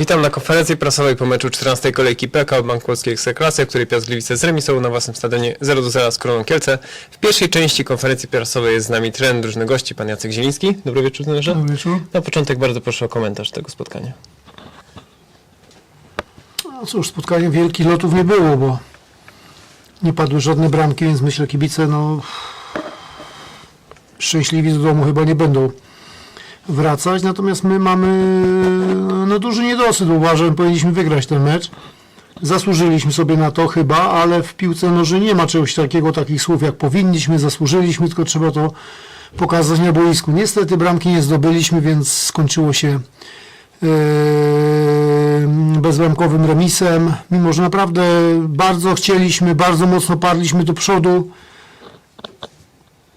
Witam na konferencji prasowej po meczu 14 kolejki PKO Bank Polskiej Ekstraklasy, w której Piast Gliwice zremisował na własnym stadionie 0 do 0 z Koroną Kielce. W pierwszej części konferencji prasowej jest z nami trener drużyny gości, pan Jacek Zieliński. Dobry wieczór, trenerze. Dobry wieczór. Na początek bardzo proszę o komentarz tego spotkania. No cóż, spotkanie wielkich lotów nie było, bo nie padły żadne bramki, więc myślę kibice no szczęśliwi do domu chyba nie będą wracać. Natomiast my mamy no, duży niedosyt. Uważam, powinniśmy wygrać ten mecz. Zasłużyliśmy sobie na to chyba, ale w piłce nożnej nie ma czegoś takiego, takich słów jak powinniśmy, zasłużyliśmy, tylko trzeba to pokazać na boisku. Niestety bramki nie zdobyliśmy, więc skończyło się yy, bezbramkowym remisem, mimo że naprawdę bardzo chcieliśmy, bardzo mocno parliśmy do przodu,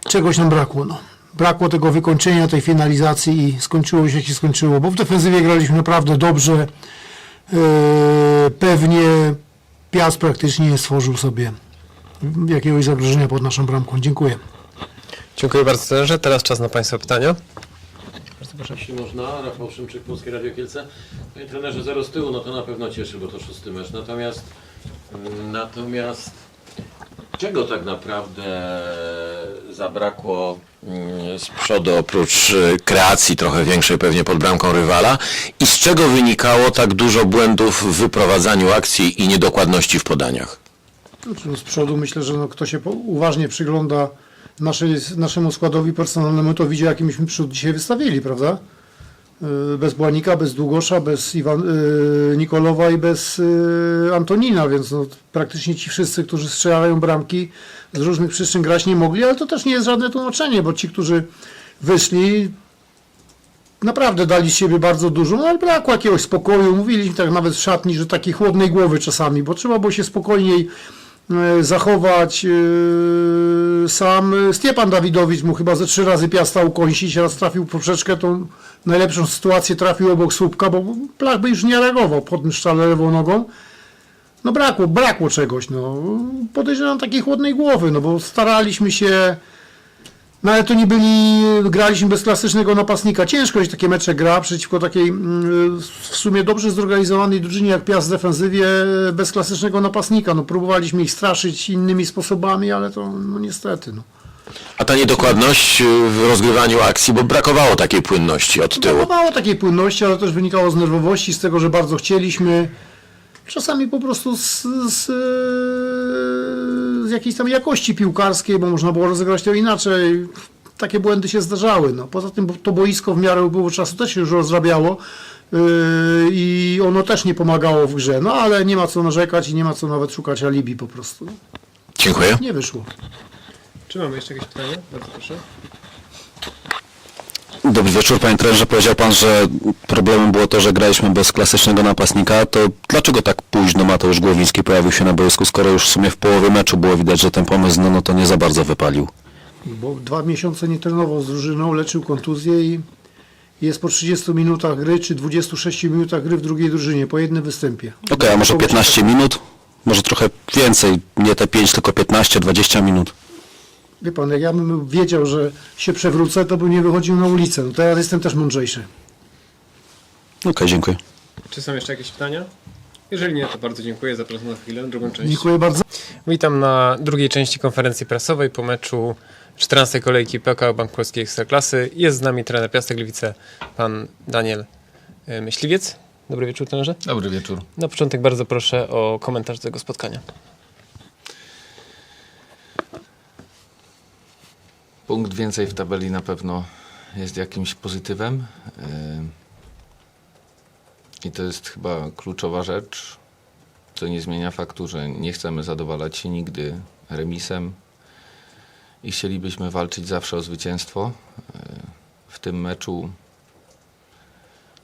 czegoś nam brakło. No. Brakło tego wykończenia, tej finalizacji i skończyło się jak się skończyło, bo w defensywie graliśmy naprawdę dobrze, yy, pewnie Piast praktycznie nie stworzył sobie jakiegoś zagrożenia pod naszą bramką. Dziękuję. Dziękuję bardzo, trenerze. Teraz czas na Państwa pytania. Jeśli można, Rafał Szymczyk, Polskie Radio Kielce. Panie trenerze, zero z tyłu, no to na pewno cieszy, bo to szósty mecz. Natomiast, mm, natomiast czego tak naprawdę zabrakło mm, z przodu, oprócz y, kreacji trochę większej pewnie pod bramką rywala i z czego wynikało tak dużo błędów w wyprowadzaniu akcji i niedokładności w podaniach? Znaczy, no z przodu myślę, że no, kto się uważnie przygląda naszej, naszemu składowi personalnemu, to widzi, jaki myśmy przód dzisiaj wystawili, prawda? Yy, Bez Błanika, bez Długosza, bez Iwan, yy, Nikolowa i bez yy, Antonina, więc no, praktycznie ci wszyscy, którzy strzelają bramki, z różnych przyczyn grać nie mogli, ale to też nie jest żadne tłumaczenie, bo ci, którzy wyszli, naprawdę dali z siebie bardzo dużo, no ale brakło jakiegoś spokoju. Mówiliśmy tak nawet w szatni, że takiej chłodnej głowy czasami, bo trzeba było się spokojniej zachować. E, Sam Stiepan Dawidowicz mu chyba ze trzy razy piasta ukąsić, raz trafił poprzeczkę, tą najlepszą sytuację trafił obok słupka, bo Plach by już nie reagował pod szczale lewą nogą. No brakło, brakło czegoś, no. Podejrzewam takiej chłodnej głowy, no bo staraliśmy się, no ale to nie byli, graliśmy bez klasycznego napastnika. Ciężko się takie mecze gra przeciwko takiej mm, w sumie dobrze zorganizowanej drużynie jak Piast w defensywie bez klasycznego napastnika. No próbowaliśmy ich straszyć innymi sposobami, ale to no niestety. No. A ta niedokładność y, w rozgrywaniu akcji, bo brakowało takiej płynności od tyłu. Brakowało takiej płynności, ale też wynikało z nerwowości, z tego, że bardzo chcieliśmy. Czasami po prostu z, z, z jakiejś tam jakości piłkarskiej, bo można było rozegrać to inaczej. Takie błędy się zdarzały. No. Poza tym to boisko w miarę upływu czasu też się już rozrabiało yy, i ono też nie pomagało w grze. No ale nie ma co narzekać i nie ma co nawet szukać alibi po prostu. Dziękuję. Nie wyszło. Czy mamy jeszcze jakieś pytania? Bardzo proszę. Dobry wieczór, panie trenerze. Powiedział pan, że problemem było to, że graliśmy bez klasycznego napastnika. To dlaczego tak późno Mateusz Głowiński pojawił się na boisku, skoro już w sumie w połowie meczu było widać, że ten pomysł no, no to nie za bardzo wypalił? Bo dwa miesiące nie trenował z drużyną, leczył kontuzję i jest po 30 minutach gry, czy 26 minutach gry w drugiej drużynie, po jednym występie. Okej, a może 15 minut? Może trochę więcej, nie te 5, tylko 15-20 minut. Wie pan, jak ja bym wiedział, że się przewrócę, to bym nie wychodził na ulicę. No teraz jestem też mądrzejszy. Okej, dziękuję. Czy są jeszcze jakieś pytania? Jeżeli nie, to bardzo dziękuję. Zapraszam na chwilę, drugą część. Dziękuję bardzo. Witam na drugiej części konferencji prasowej po meczu 14 kolejki PKO Bank Polskiej Ekstraklasy. Jest z nami trener Piastek Gliwice, pan Daniel e, Myśliwiec. Dobry wieczór, trenerze. Dobry wieczór. Na początek bardzo proszę o komentarz tego spotkania. Punkt więcej w tabeli na pewno jest jakimś pozytywem. Yy, I to jest chyba kluczowa rzecz, co nie zmienia faktu, że nie chcemy zadowalać się nigdy remisem i chcielibyśmy walczyć zawsze o zwycięstwo. Yy, W tym meczu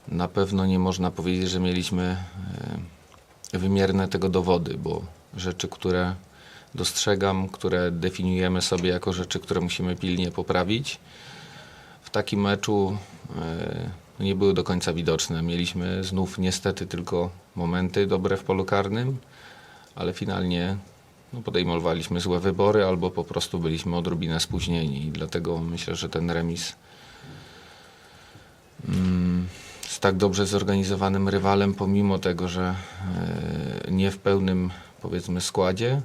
na pewno nie można powiedzieć, że mieliśmy yy, wymierne tego dowody, bo rzeczy, które dostrzegam, które definiujemy sobie jako rzeczy, które musimy pilnie poprawić. W takim meczu e, nie były do końca widoczne. Mieliśmy znów niestety tylko momenty dobre w polu karnym, ale finalnie no, podejmowaliśmy złe wybory albo po prostu byliśmy odrobinę spóźnieni i dlatego myślę, że ten remis mm, z tak dobrze zorganizowanym rywalem, pomimo tego, że e, nie w pełnym powiedzmy składzie,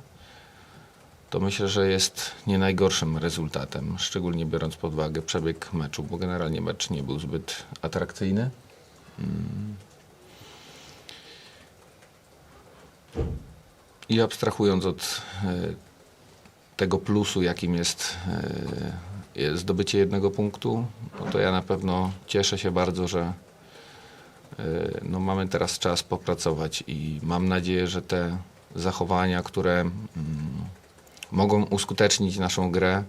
to myślę, że jest nie najgorszym rezultatem, szczególnie biorąc pod uwagę przebieg meczu, bo generalnie mecz nie był zbyt atrakcyjny. I abstrahując od e, tego plusu, jakim jest, e, jest zdobycie jednego punktu, no to ja na pewno cieszę się bardzo, że e, no mamy teraz czas popracować i mam nadzieję, że te zachowania, które mm, mogą uskutecznić naszą grę,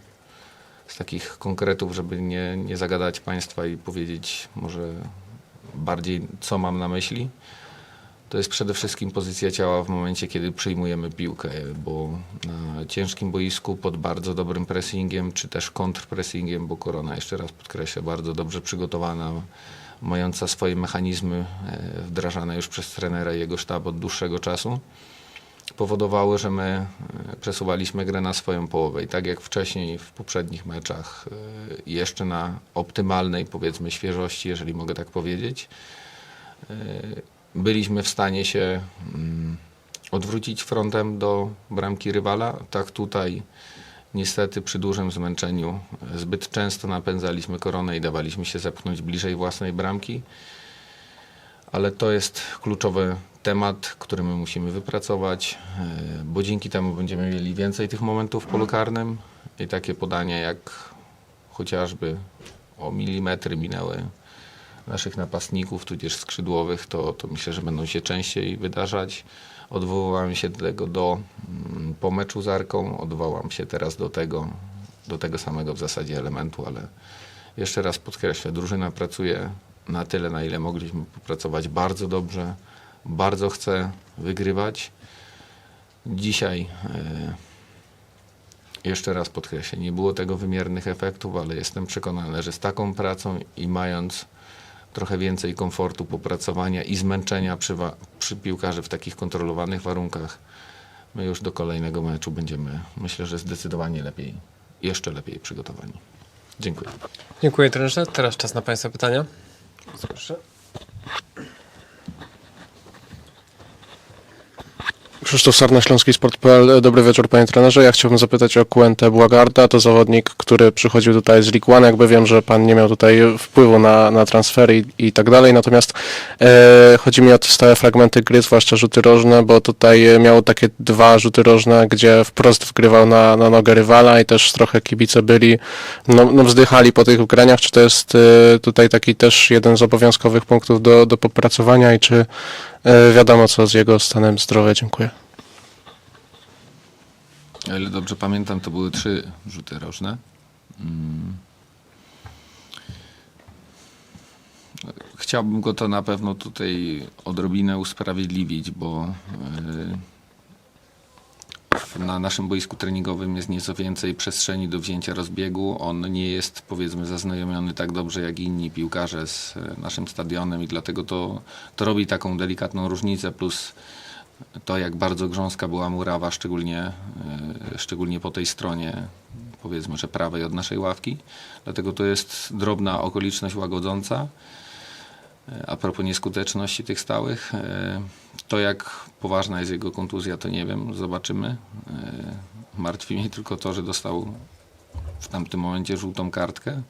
z takich konkretów, żeby nie, nie zagadać Państwa i powiedzieć może bardziej, co mam na myśli, to jest przede wszystkim pozycja ciała w momencie, kiedy przyjmujemy piłkę, bo na ciężkim boisku pod bardzo dobrym pressingiem, czy też kontrpressingiem, bo Korona, jeszcze raz podkreślę, bardzo dobrze przygotowana, mająca swoje mechanizmy e, wdrażane już przez trenera i jego sztab od dłuższego czasu, powodowały, że my e, przesuwaliśmy grę na swoją połowę. I tak jak wcześniej w poprzednich meczach, e, jeszcze na optymalnej, powiedzmy, świeżości, jeżeli mogę tak powiedzieć, e, byliśmy w stanie się mm, odwrócić frontem do bramki rywala. Tak tutaj niestety przy dużym zmęczeniu zbyt często napędzaliśmy koronę i dawaliśmy się zepchnąć bliżej własnej bramki. Ale to jest kluczowy temat, który my musimy wypracować, e, bo dzięki temu będziemy mieli więcej tych momentów w i takie podania jak chociażby o milimetry minęły naszych napastników, tudzież skrzydłowych, to, to myślę, że będą się częściej wydarzać. Odwoływałem się do tego do, mm, po meczu z Arką, odwołam się teraz do tego, do tego samego w zasadzie elementu, ale jeszcze raz podkreślę, drużyna pracuje na tyle, na ile mogliśmy popracować bardzo dobrze, bardzo chce wygrywać. Dzisiaj e, jeszcze raz podkreślę, nie było tego wymiernych efektów, ale jestem przekonany, że z taką pracą i mając trochę więcej komfortu popracowania i zmęczenia przy, przy piłkarzy w takich kontrolowanych warunkach, my już do kolejnego meczu będziemy, myślę, że zdecydowanie lepiej, jeszcze lepiej przygotowani. Dziękuję. Dziękuję trenerze. Teraz czas na Państwa pytania. Proszę. Krzysztof Sarna, Śląski Sport.pl. Dobry wieczór panie trenerze. Ja chciałbym zapytać o Quentę Błagarda. To zawodnik, który przychodził tutaj z League One. Jakby wiem, że pan nie miał tutaj wpływu na, na transfery i, i tak dalej. Natomiast e, chodzi mi o te stałe fragmenty gry, zwłaszcza rzuty rożne, bo tutaj e, miało takie dwa rzuty rożne, gdzie wprost wgrywał na, na nogę rywala i też trochę kibice byli, no, no wzdychali po tych graniach. Czy to jest e, tutaj taki też jeden z obowiązkowych punktów do, do popracowania i czy e, wiadomo co z jego stanem zdrowia? Dziękuję. O ile dobrze pamiętam, to były trzy rzuty rożne. Mm. Chciałbym go to na pewno tutaj odrobinę usprawiedliwić, bo yy, na naszym boisku treningowym jest nieco więcej przestrzeni do wzięcia rozbiegu. On nie jest powiedzmy zaznajomiony tak dobrze jak inni piłkarze z e, naszym stadionem i dlatego to, to robi taką delikatną różnicę plus to, jak bardzo grząska była murawa, szczególnie, e, szczególnie po tej stronie, powiedzmy, że prawej od naszej ławki. Dlatego to jest drobna okoliczność łagodząca. E, A propos nieskuteczności tych stałych, e, to jak poważna jest jego kontuzja, to nie wiem, zobaczymy. E, Martwi mnie tylko to, że dostał w tamtym momencie żółtą kartkę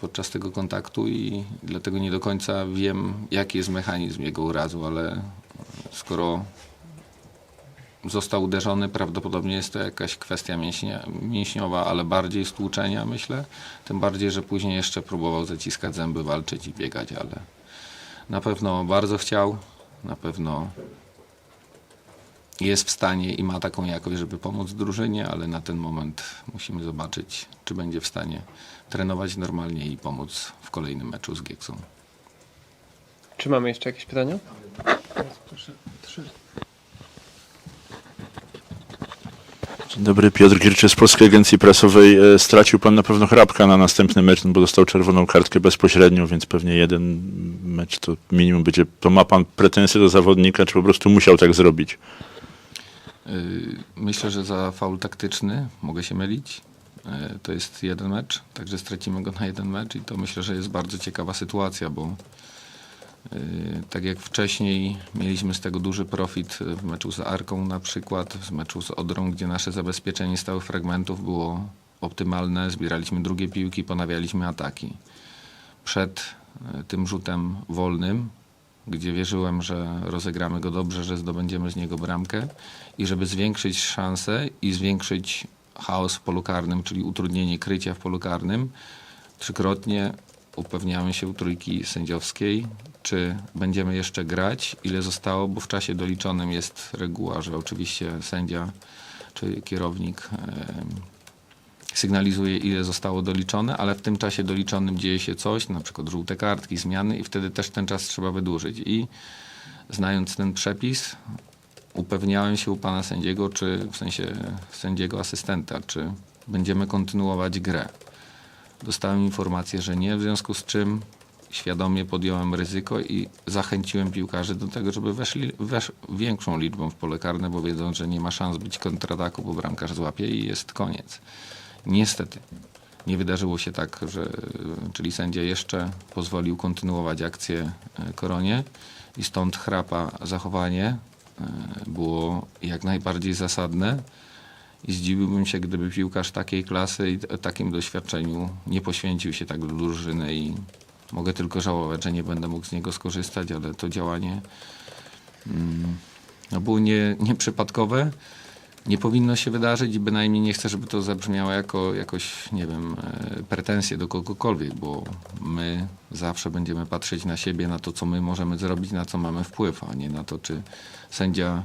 podczas tego kontaktu i dlatego nie do końca wiem, jaki jest mechanizm jego urazu, ale skoro został uderzony, prawdopodobnie jest to jakaś kwestia mięśnia, mięśniowa, ale bardziej stłuczenia, myślę. Tym bardziej, że później jeszcze próbował zaciskać zęby, walczyć i biegać, ale na pewno bardzo chciał, na pewno jest w stanie i ma taką jakość, żeby pomóc drużynie, ale na ten moment musimy zobaczyć, czy będzie w stanie trenować normalnie i pomóc w kolejnym meczu z Gieksą. Czy mamy jeszcze jakieś pytania? Dobry, Piotr Gierczy z Polskiej Agencji Prasowej. E, Stracił pan na pewno chrapka na następny mecz, no bo dostał czerwoną kartkę bezpośrednio, więc pewnie jeden mecz to minimum będzie. To ma pan pretensje do zawodnika, czy po prostu musiał tak zrobić? Yy, Myślę, że za faul taktyczny mogę się mylić. E, to jest jeden mecz, także stracimy go na jeden mecz i to myślę, że jest bardzo ciekawa sytuacja, bo e, tak jak wcześniej mieliśmy z tego duży profit w meczu z Arką na przykład, w meczu z Odrą, gdzie nasze zabezpieczenie stałych fragmentów było optymalne, zbieraliśmy drugie piłki, ponawialiśmy ataki. Przed e, tym rzutem wolnym, gdzie wierzyłem, że rozegramy go dobrze, że zdobędziemy z niego bramkę i żeby zwiększyć szanse i zwiększyć chaos w polu karnym, czyli utrudnienie krycia w polu karnym, trzykrotnie upewniałem się u trójki sędziowskiej, czy będziemy jeszcze grać, ile zostało, bo w czasie doliczonym jest reguła, że oczywiście sędzia czy kierownik sygnalizuje, ile zostało doliczone, ale w tym czasie doliczonym dzieje się coś, na przykład żółte kartki, zmiany i wtedy też ten czas trzeba wydłużyć. I znając ten przepis, upewniałem się u pana sędziego, czy w sensie sędziego asystenta, czy będziemy kontynuować grę. Dostałem informację, że nie, w związku z czym świadomie podjąłem ryzyko i zachęciłem piłkarzy do tego, żeby weszli wesz większą liczbą w pole karne, bo wiedzą, że nie ma szans być kontrataku, bo bramkarz złapie i jest koniec. Niestety nie wydarzyło się tak, że czyli sędzia jeszcze pozwolił kontynuować akcję e, Koronie i stąd chrapa zachowanie e, było jak najbardziej zasadne i zdziwiłbym się, gdyby piłkarz takiej klasy i takim doświadczeniu nie poświęcił się tak do drużyny i mogę tylko żałować, że nie będę mógł z niego skorzystać, ale to działanie mm, no było nie, nieprzypadkowe. Nie powinno się wydarzyć i bynajmniej nie chcę, żeby to zabrzmiało jako jakoś, nie wiem, e, pretensje do kogokolwiek, bo my zawsze będziemy patrzeć na siebie, na to, co my możemy zrobić, na co mamy wpływ, a nie na to, czy sędzia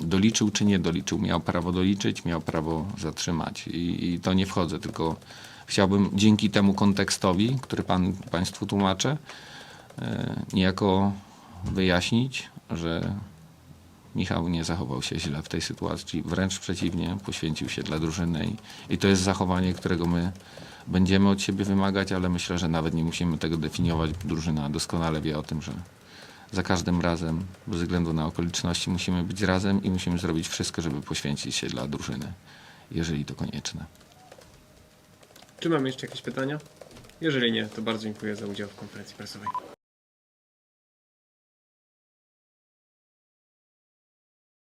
doliczył czy nie doliczył. Miał prawo doliczyć, miał prawo zatrzymać. I, i to nie wchodzę, tylko chciałbym dzięki temu kontekstowi, który pan, Państwu tłumaczę, e, niejako wyjaśnić, że Michał nie zachował się źle w tej sytuacji, wręcz przeciwnie, poświęcił się dla drużyny i, i to jest zachowanie, którego my będziemy od siebie wymagać, ale myślę, że nawet nie musimy tego definiować. Drużyna doskonale wie o tym, że za każdym razem, bez względu na okoliczności, musimy być razem i musimy zrobić wszystko, żeby poświęcić się dla drużyny, jeżeli to konieczne. Czy mamy jeszcze jakieś pytania? Jeżeli nie, to bardzo dziękuję za udział w konferencji prasowej.